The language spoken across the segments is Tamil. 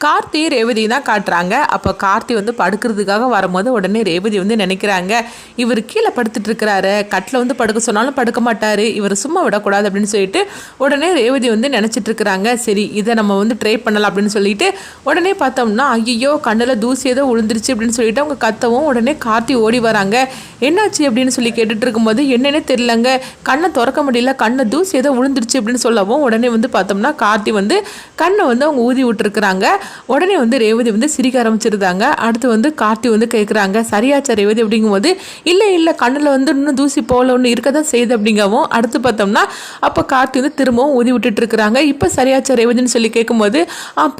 கார்த்தி ரேவதி தான் காட்டுறாங்க. அப்போ கார்த்தி வந்து படுக்கிறதுக்காக வரும்போது உடனே ரேவதி வந்து நினைக்கிறாங்க இவர் கீழே படுத்துட்டு இருக்கிறாரு கட்டில் வந்து படுக்க சொன்னாலும் படுக்க மாட்டார். இவர் சும்மா விடக்கூடாது அப்படின்னு சொல்லிட்டு உடனே ரேவதி வந்து நினச்சிட்டு இருக்கிறாங்க சரி இதை நம்ம வந்து ட்ரை பண்ணலாம் அப்படின்னு சொல்லிட்டு உடனே பார்த்தோம்னா ஐயோ கண்ணில் தூசி ஏதோ விழுந்துருச்சு அப்படின்னு சொல்லிட்டு அவங்க கத்தவும் உடனே கார்த்தி ஓடி வராங்க. என்னாச்சு? அப்படின்னு சொல்லி கேட்டுட்டு இருக்கும்போது என்னன்னே தெரியலங்க. கண்ணை திறக்க முடியல. கண்ணை தூசி ஏதோ விழுந்துருச்சு அப்படின்னு சொல்லவும் உடனே வந்து பார்த்தோம்னா கார்த்தி வந்து கண்ணை வந்து அவங்க ஊதி விட்டுருக்குறாங்க. உடனே வந்து ரேவதி வந்து சிரிக்க ஆரம்பிச்சிருந்தாங்க. அடுத்து வந்து கார்த்தி வந்து கேட்குறாங்க சரியாச்சா ரேவதி அப்படிங்கும்போது இல்லை இல்லை கண்ணில் வந்து இன்னும் தூசி போகல ஒன்று இருக்க தான் செய்யுது அப்படிங்கவும் அடுத்து பார்த்தோம்னா அப்போ கார்த்தி வந்து திரும்பவும் ஊதி விட்டுட்டு இருக்கிறாங்க. இப்போ சரியாச்சா ரேவதின்னு சொல்லி கேட்கும்போது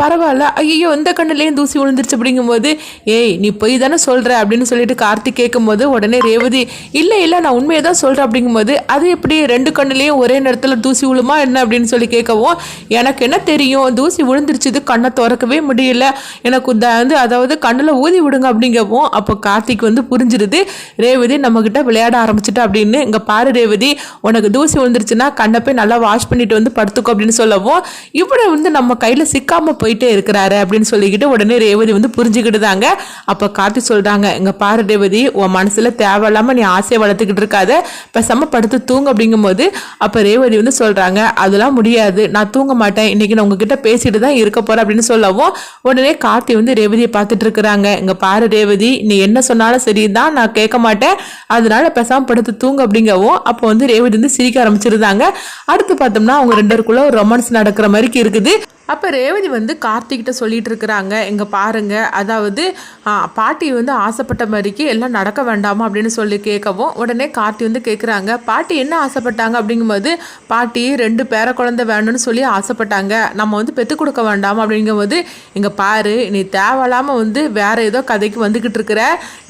பரவாயில்ல. ஐயோ எந்த கண்ணுலேயும் தூசி விழுந்துருச்சு அப்படிங்கும்போது ஏய் நீ பொய் தானே சொல்கிற அப்படின்னு சொல்லிட்டு கார்த்தி கேட்கும்போது உடனே ரேவதி இல்லை இல்லை நான் உண்மையை தான் சொல்கிறேன் அப்படிங்கும்போது அது எப்படி ரெண்டு கண்ணுலேயும் ஒரே நேரத்தில் தூசி விழுமா என்ன? அப்படின்னு சொல்லி கேட்கவும் எனக்கு என்ன தெரியும்? தூசி விழுந்துருச்சுது கண்ணை திறக்கவே முடியல. எனக்கு இந்த வந்து அதாவது கண்ணில் ஊதி விடுங்க அப்படிங்கவும் அப்போ கார்த்திக் வந்து புரிஞ்சிருது. ரேவதி நம்மக்கிட்ட விளையாட ஆரம்பிச்சிட்டா அப்படின்னு. இங்கே பாரு ரேவதி உனக்கு தூசி விழுந்துருச்சுன்னா கண்ணை போய் நல்லா வாஷ் பண்ணிட்டு வந்து படுத்துக்கோ அப்படின்னு சொல்லவும் இப்படி வந்து நம்ம கையில் சிக்காமல் போயிட்டே இருக்கிறாரு அப்படின்னு சொல்லிக்கிட்டு உடனே ரேவதி வந்து புரிஞ்சுக்கிட்டுதாங்க அப்போ கார்த்தி சொல்கிறாங்க இங்கே பாரு ரேவதி உன் மனசில் தேவையில்லாமல் நீ ஆசையை வளர்த்துக்கிட்டு இருக்காத. பேசாமல் படுத்து தூங்க. அப்படிங்கும்போது அப்போ ரேவதி வந்து சொல்கிறாங்க அதெல்லாம் முடியாது. நான் தூங்க மாட்டேன். இன்னைக்கு நான் உங்ககிட்ட பேசிட்டு தான் இருக்க போகிறேன் அப்படின்னு சொல்லவும் உடனே கார்த்தி வந்து ரேவதியை பார்த்துட்டு இருக்கிறாங்க. இங்கே பாரு ரேவதி நீ என்ன சொன்னாலும் சரிதான் நான் கேட்க மாட்டேன். அதனால பேசாமல் படுத்து தூங்க அப்படிங்கவும் அப்போ வந்து ரேவதி வந்து சிரிக்க ஆரம்பிச்சிருந்தாங்க. அடுத்து பார்த்தோம்னா அவங்க ரெண்டருக்குள்ள ஒரு ரொமான்ஸ் நடக்கிற மாதிரி இருக்குது. அப்போ ரேவதி வந்து கார்த்திகிட்ட சொல்லிகிட்டு இருக்கிறாங்க. இங்கே பாருங்கள் அதாவது பாட்டி வந்து ஆசைப்பட்ட மாதிரிக்கு எல்லாம் நடக்க வேண்டாமா? அப்படின்னு சொல்லி கேட்கவும் உடனே கார்த்தி வந்து கேட்குறாங்க பாட்டி என்ன ஆசைப்பட்டாங்க? அப்படிங்கும்போது பாட்டி ரெண்டு பேர குழந்தை வேணும்னு சொல்லி ஆசைப்பட்டாங்க. நம்ம வந்து பெற்றுக் கொடுக்க வேண்டாமா? அப்படிங்கும்போது இங்கே பாரு. நீ தேவையில்லாமல் வந்து வேறு ஏதோ கதைக்கு வந்துக்கிட்டு இருக்கிற.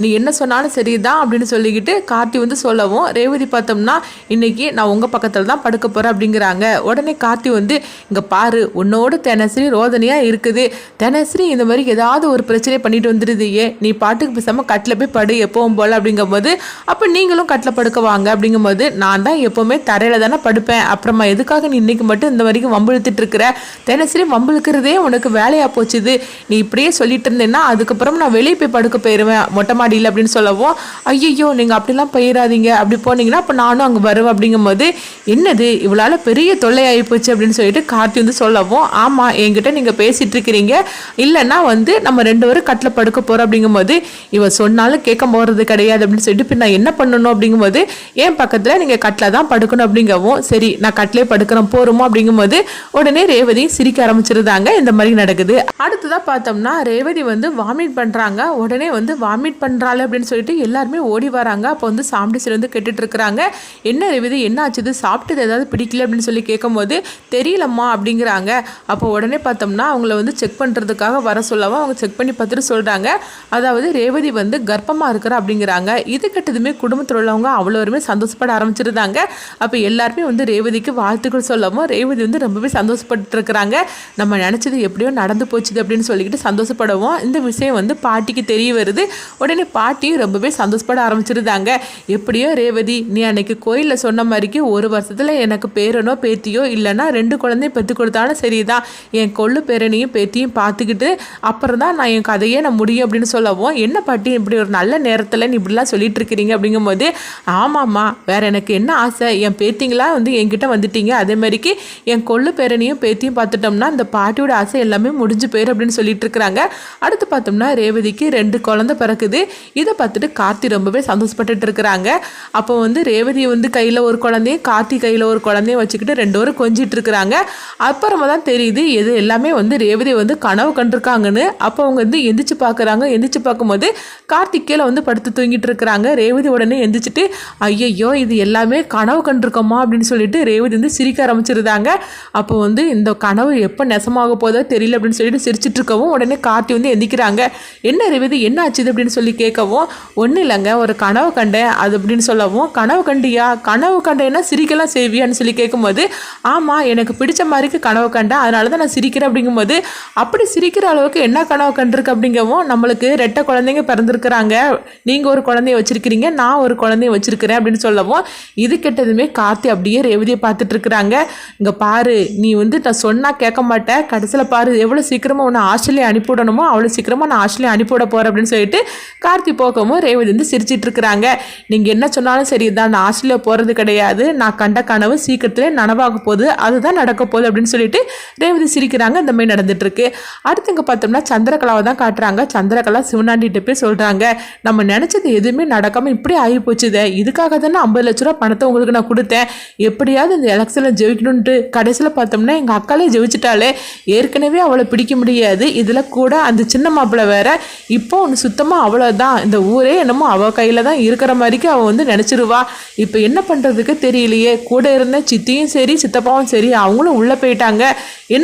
நீ என்ன சொன்னாலும் சரிதான். அப்படின்னு சொல்லிக்கிட்டு கார்த்தி வந்து சொல்லவும் ரேவதி பார்த்தோம்னா இன்றைக்கி நான் உங்கள் பக்கத்தில் தான் படுக்க போகிறேன் அப்படிங்கிறாங்க. உடனே கார்த்தி வந்து இங்கே பாரு. உன்னோட தினசரி ரோதனையாக இருக்குது. தினசரி இந்த மாதிரி ஏதாவது ஒரு பிரச்சனை பண்ணிட்டு வந்துடுது ஏ நீ பாட்டுக்கு பேசாமல் கட்டில் போய் படு எப்பவும் போல் அப்படிங்கும்போது அப்போ நீங்களும் கட்டில் படுக்க வாங்க அப்படிங்கும்போது நான் தான் எப்போவுமே தரையில் தானே படுப்பேன். அப்புறமா எதுக்காக நீ இன்னைக்கு மட்டும் இந்த வரைக்கும் வம்பிழுத்துட்டு இருக்கிற? தினசரி வம்பிழுக்கிறதே உனக்கு வேலையாக போச்சுது. நீ இப்படியே சொல்லிட்டு இருந்தேன்னா அதுக்கப்புறம் நான் வெளியே போய் படுக்க போயிடுவேன் மொட்டை மாடியில் அப்படின்னு சொல்லவும் ஐயோ நீங்கள் அப்படிலாம் போயிடாதீங்க அப்படி போனீங்கன்னா அப்போ நானும் அங்கே வருவேன். அப்படிங்கும்போது என்னது? இவளால் பெரிய தொல்லை ஆகிப்போச்சு அப்படின்னு சொல்லிட்டு கார்த்தி வந்து சொல்லவும் ஆமாம் என்கிட்ட நீங்கள் பேசிட்டு இருக்கிறீங்க இல்லைன்னா வந்து நம்ம ரெண்டு பேரும் கட்டில் படுக்க போகிறோம் அப்படிங்கும்போது இவ சொன்னாலும் கேட்க போகிறது கிடையாது அப்படின்னு சொல்லிட்டு இப்போ நான் என்ன பண்ணணும் அப்படிங்கும்போது என் பக்கத்தில் நீங்கள் கட்டில் தான் படுக்கணும் அப்படிங்கவும் சரி நான் கட்டிலே படுக்கிறோம் போருமோ அப்படிங்கும்போது உடனே ரேவதி சிரிக்க ஆரம்பிச்சிருந்தாங்க. இந்த மாதிரி நடக்குது. அடுத்ததாக பார்த்தோம்னா ரேவதி வந்து வாமிட் பண்ணுறாங்க உடனே வந்து வாமிட் பண்ணுறாள் அப்படின்னு சொல்லிட்டு எல்லாருமே ஓடி வராங்க. அப்போ வந்து சாம்பிடிச்சர் வந்து கேட்டுட்டு இருக்கிறாங்க என்ன ரேவதி என்ன ஆச்சுது சாப்பிட்டது ஏதாவது பிடிக்கல அப்படின்னு சொல்லி கேட்கும்போது தெரியலம்மா அப்படிங்கிறாங்க. அப்போ உடனே பார்த்தோம்னா அவங்கள வந்து செக் பண்ணுறதுக்காக வர சொல்லவும் அவங்க செக் பண்ணி பார்த்துட்டு சொல்கிறாங்க அதாவது ரேவதி வந்து கர்ப்பமாக இருக்கிறா அப்படிங்கிறாங்க. இது கெட்டதுமே குடும்பத்தில் உள்ளவங்க அவ்வளோருமே சந்தோஷப்பட ஆரம்பிச்சிருந்தாங்க. அப்போ எல்லாருமே வந்து ரேவதிக்கு வாழ்த்துக்கள் சொல்லவும் ரேவதி வந்து ரொம்பவே சந்தோஷப்பட்டுருக்குறாங்க. நம்ம நினச்சது எப்படியோ நடந்து போச்சுது அப்படின்னு சொல்லிக்கிட்டு சந்தோஷப்படவும் இந்த விஷயம் வந்து பாட்டிக்கு தெரிய வருது. உடனே பாட்டியும் ரொம்பவே சந்தோஷப்பட ஆரம்பிச்சிருந்தாங்க. எப்படியோ ரேவதி நீ அன்னைக்கு கோயிலில் சொன்ன மாதிரிக்கு ஒரு வருஷத்தில் எனக்கு பேரனோ பேத்தியோ இல்லைன்னா ரெண்டு குழந்தையும் பெற்று கொடுத்தாலும் சரிதான். என் கொள்ளு பேரனையும் பேத்தியும் பார்த்துக்கிட்டு அப்புறம் தான் நான் என் கதையே நான் முடியும் அப்படின்னு சொல்லவும் என்ன பாட்டி இப்படி ஒரு நல்ல நேரத்தில் நீ இப்படிலாம் சொல்லிட்டு இருக்கிறீங்க? அப்படிங்கும்போது ஆமாம்மா வேற எனக்கு என்ன ஆசை? என் பேத்திங்களா வந்து என்கிட்ட வந்துட்டீங்க. அதே மாதிரிக்கு என் கொள்ளு பேரனையும் பேத்தியும் பார்த்துட்டோம்னா அந்த பாட்டியோட ஆசை எல்லாமே முடிஞ்சு போயிரு அப்படின்னு சொல்லிட்டு இருக்கிறாங்க. அடுத்து பார்த்தோம்னா ரேவதிக்கு ரெண்டு குழந்தை பிறக்குது. இதை பார்த்துட்டு கார்த்தி ரொம்பவே சந்தோஷப்பட்டுட்டு இருக்கிறாங்க. அப்போ வந்து ரேவதி வந்து கையில் ஒரு குழந்தையும் கார்த்தி கையில் ஒரு குழந்தையும் வச்சுக்கிட்டு ரெண்டு பேரும் கொஞ்சிட்டு இருக்கிறாங்க. அப்புறமா தான் தெரியுது இது எல்லாமே வந்து ரேவதி வந்து கனவு கண்டிருக்காங்கன்னு அப்போ அவங்க வந்து எந்திரிச்சு பார்க்குறாங்க எந்திரிச்சு பார்க்கும்போது கார்த்திக் கீழே வந்து படுத்து தூங்கிட்டு இருக்கிறாங்க. ரேவதி உடனே எந்திரிச்சிட்டு ஐயையோ இது எல்லாமே கனவு கண்டிருக்கோமா? அப்படின்னு சொல்லிட்டு ரேவதி வந்து சிரிக்க ஆரம்பிச்சிருந்தாங்க. அப்போ வந்து இந்த கனவு எப்போ நெசமாக போதோ தெரியல அப்படின்னு சொல்லிட்டு சிரிச்சிட்டு இருக்கவும் உடனே கார்த்தி வந்து எந்திக்கிறாங்க. என்ன ரேவதி என்ன ஆச்சுது? அப்படின்னு சொல்லி கேட்கவும் ஒன்றும் இல்லைங்க. ஒரு கனவு கண்டேன். அது அப்படின்னு சொல்லவும் கனவு கண்டியா? கனவு கண்டேன்னா சிரிக்கலாம் செய்வியான்னு சொல்லி கேட்கும்போது ஆமாம் எனக்கு பிடிச்ச மாதிரிக்கு கனவு கண்டேன். அதனால தான் நான் சிரிக்கிறேன் அப்படிங்கும்போது அப்படி சிரிக்கிற அளவுக்கு என்ன கனவு கண்டிருக்கு அப்படிங்கவும் நம்மளுக்கு ரெட்டை குழந்தைங்க பிறந்திருக்கிறாங்க. நீங்கள் ஒரு குழந்தைய வச்சுருக்கிறீங்க நான் ஒரு குழந்தைய வச்சுருக்கிறேன் அப்படின்னு சொல்லவும் இது கெட்டதுமே கார்த்தி அப்படியே ரேவதியை பார்த்துட்டு இருக்கிறாங்க இங்கே பாரு நீ வந்து நான் சொன்னால் கேட்க மாட்டேன். கடைசியில் பாரு எவ்வளோ சீக்கிரமாக உன்னை ஆஸ்திரேலியா அனுப்பிவிடணுமோ அவ்வளோ சீக்கிரமாக நான் ஆஸ்திரேலியா அனுப்பிவிட போகிறேன் அப்படின்னு சொல்லிட்டு கார்த்தி போகவும் ரேவதி வந்து சிரிச்சிட்டு இருக்கிறாங்க நீங்கள் என்ன சொன்னாலும் சரி தான் நான் ஆஸ்திரேலியா போகிறது கிடையாது. நான் கண்ட கனவு சீக்கிரத்திலே நனவாக போகுது. அதுதான் நடக்க போகுது அப்படின்னு சொல்லிட்டு ரேவதி சிரிக்கிறாங்க. இந்த மாதிரி நடந்துட்டு இருக்கு அடுத்து இங்கே பார்த்தோம்னா சந்திரகலாவை தான் காட்டுறாங்க. சந்திரகலா சிவனாண்டிகிட்ட போய் சொல்கிறாங்க நம்ம நினச்சது எதுவுமே நடக்காமல் இப்படி ஆகி போச்சுது இதுக்காக தானே ஐம்பது லட்ச ரூபா பணத்தை உங்களுக்கு நான் கொடுத்தேன். எப்படியாவது இந்த எலெக்ஷனில் ஜெயிக்கணுன்ட்டு கடைசியில் பார்த்தோம்னா எங்கள் அக்காலே ஜெயிச்சிட்டாலே. ஏற்கனவே அவளை பிடிக்க முடியாது. இதில் கூட அந்த சின்ன மாப்பிள்ளை வேற. இப்போ ஒன்று சுத்தமாக அவ்வளோதான் இந்த ஊரே என்னமோ அவள் கையில் தான் இருக்கிற மாதிரிக்கு அவள் வந்து நினச்சிருவா. இப்போ என்ன பண்ணுறதுக்கு தெரியலையே. கூட இருந்த சித்தியும் சரி சித்தப்பாவும் சரி அவங்களும் உள்ளே போயிட்டாங்க.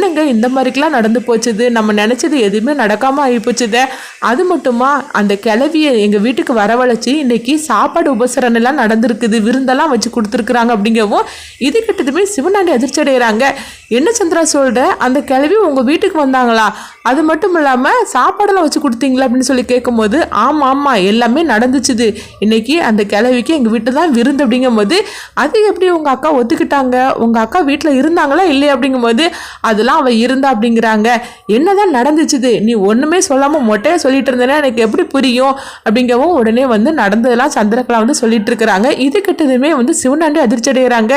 என்னங்க இந்த மாதிரிக்கெலாம் நடந்து போச்சுது? நம்ம நினச்சது எதுவுமே நடக்காமல் ஆகி போச்சுதே அது மட்டுமா? அந்த கிளவியை எங்கள் வீட்டுக்கு வரவழைச்சி இன்னைக்கு சாப்பாடு உபசரணெல்லாம் நடந்திருக்குது. விருந்தெல்லாம் வச்சு கொடுத்துருக்குறாங்க அப்படிங்கவும் இது கிட்டதுமே சிவனாண்டி அதிர்ச்சி அடைகிறாங்க என்ன சந்திரா சொல்கிற அந்த கிளவி உங்கள் வீட்டுக்கு வந்தாங்களா? அது மட்டும் இல்லாமல் சாப்பாடெல்லாம் வச்சு கொடுத்தீங்களா அப்படின்னு சொல்லி கேட்கும்போது ஆமாம் ஆமாம் எல்லாமே நடந்துச்சுது. இன்னைக்கு அந்த கிளவிக்கு எங்கள் வீட்டு தான் விருந்து அப்படிங்கும்போது அது எப்படி உங்கள் அக்கா ஒத்துக்கிட்டாங்க? உங்கள் அக்கா வீட்டில் இருந்தாங்களா இல்லையா அப்படிங்கும்போது அதெல்லாம் அவள் இருந்தா அப்படிங்கிறாங்க. என்னதான் நடந்துச்சுது? நீ ஒன்றுமே சொல்லாமல் மொட்டையாக சொல்லிட்டு இருந்தேன்னா எனக்கு எப்படி புரியும்? அப்படிங்கவும் உடனே வந்து நடந்ததெல்லாம் சந்திரகலா வந்து சொல்லிட்டு இருக்கிறாங்க. இது கிட்டதுமே வந்து சிவனாண்டி அதிர்ச்சி அடைகிறாங்க.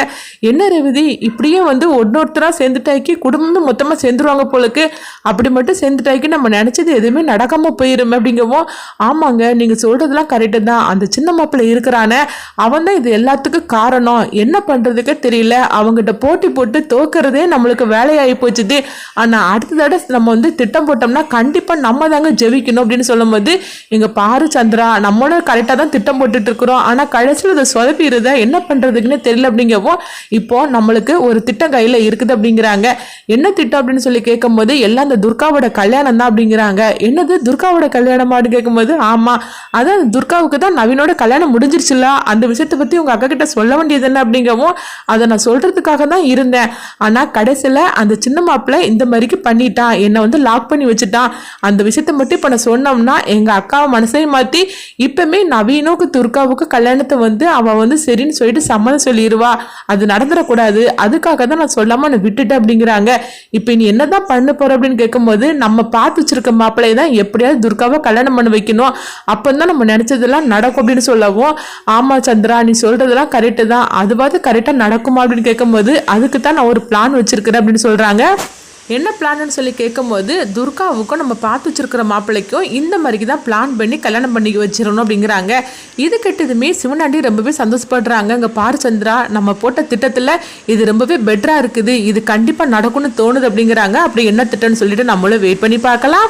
என்ன ரவிதி? இப்படியே வந்து ஒன்னொருத்தராக சேர்ந்துட்டாக்கி குடும்பம் மொத்தமாக சேர்ந்துருவாங்க போலுக்கு. அப்படி மட்டும் சேர்ந்துட்டாக்கி நம்ம நினச்சது எதுவுமே நடக்காமல் போயிடும் அப்படிங்கவும் ஆமாங்க நீங்கள் சொல்கிறதுலாம் கரெக்டு தான். அந்த சின்ன மாப்பிள்ளை இருக்கிறானே. அவன் தான் இது எல்லாத்துக்கும் காரணம். என்ன பண்ணுறதுக்கே தெரியல. அவங்ககிட்ட போட்டி போட்டு தோக்கிறதே நம்மளுக்கு வேலையாகி போச்சுது ஆனால் அடுத்த தடவை நம்ம வந்து திட்டம் போட்டோம்னா கண்டிப்பாக நம்ம தாங்க ஜெபிக்கணும் அப்படின்னு சொல்லும்போது எங்கள் பாரு சந்திரா நம்மளோட கரெக்டாக தான் திட்டம் போட்டுட்டு இருக்கிறோம். ஆனால் கடைசியில் அதை சொதப்பிடுதா என்ன பண்ணுறதுக்குன்னு தெரியல அப்படிங்கவும் இப்போ நம்மளுக்கு ஒரு திட்டம் கையில் இருக்குது அப்படிங்கிறாங்க. என்ன திட்டம் அப்படின்னு சொல்லி கேட்கும்போது எல்லாம் அந்த துர்காவோட கல்யாணம் தான் அப்படிங்கிறாங்க. என்னது? துர்காவோட கல்யாணமான்னு கேட்கும்போது ஆமாம் அதான் துர்காவுக்கு தான் நவீனோட கல்யாணம் முடிஞ்சிருச்சுல. அந்த விஷயத்தை பற்றி உங்கள் அக்கா கிட்ட சொல்ல வேண்டியது என்ன அப்படிங்கவும் அதை நான் சொல்கிறதுக்காக தான் இருந்தேன். ஆனால் கடைசியில் அந்த சின்ன மாப்பிள்ள இந்த மாதிரிக்கு பண்ணிட்டான் என்னை வந்து லாக் பண்ணி வச்சுட்டான் அந்த விஷயத்த மட்டும் இப்போ நான் சொன்னோம்னா எங்கள் அக்காவை மனசையும் மாற்றி இப்போமே நவீனுக்கு துர்காவுக்கு கல்யாணத்தை வந்து அவன் வந்து சரின்னு சொல்லிட்டு சம்மதம் சொல்லிடுவா அது நடந்துடக்கூடாது. அதுக்காக தான் நான் சொல்லாமல் நான் விட்டுட்டேன் அப்படிங்கிறாங்க. இப்போ நீ என்ன தான் பண்ண போகிற அப்படின்னு கேட்கும்போது நம்ம பார்த்து வச்சிருக்க மாப்பிள்ளையை தான் எப்படியாவது துர்காவை கல்யாணம் பண்ண வைக்கணும். அப்போ தான் நம்ம நினச்சதெல்லாம் நடக்கும் அப்படின்னு சொல்லவும் ஆமாம் சந்திரா நீ சொல்கிறதெல்லாம் கரெக்டு தான். அதுவாது கரெக்டாக நடக்குமா அப்படின்னு கேட்கும்போது அதுக்கு தான் நான் ஒரு பிளான் வச்சிருக்கிறேன் அப்படின்னு சொல்கிறாங்க என்ன பிளான்னு சொல்லி கேட்கும்போது துர்காவுக்கும் நம்ம பார்த்து வச்சிருக்கிற மாப்பிள்ளைக்கும் இந்த மாதிரிக்கு தான் பிளான் பண்ணி கல்யாணம் பண்ணி வச்சிடணும் அப்படிங்கிறாங்க. இது கெட்டதுமே சிவனாண்டி ரொம்பவே சந்தோஷப்படுறாங்க. இங்கே பாரு சந்திரா நம்ம போட்ட திட்டத்தில் இது ரொம்பவே பெட்டராக இருக்குது. இது கண்டிப்பாக நடக்கும்னு தோணுது அப்படிங்கிறாங்க. அப்படி என்ன திட்டம்னு சொல்லிட்டு நம்மளும் வெயிட் பண்ணி பார்க்கலாம்.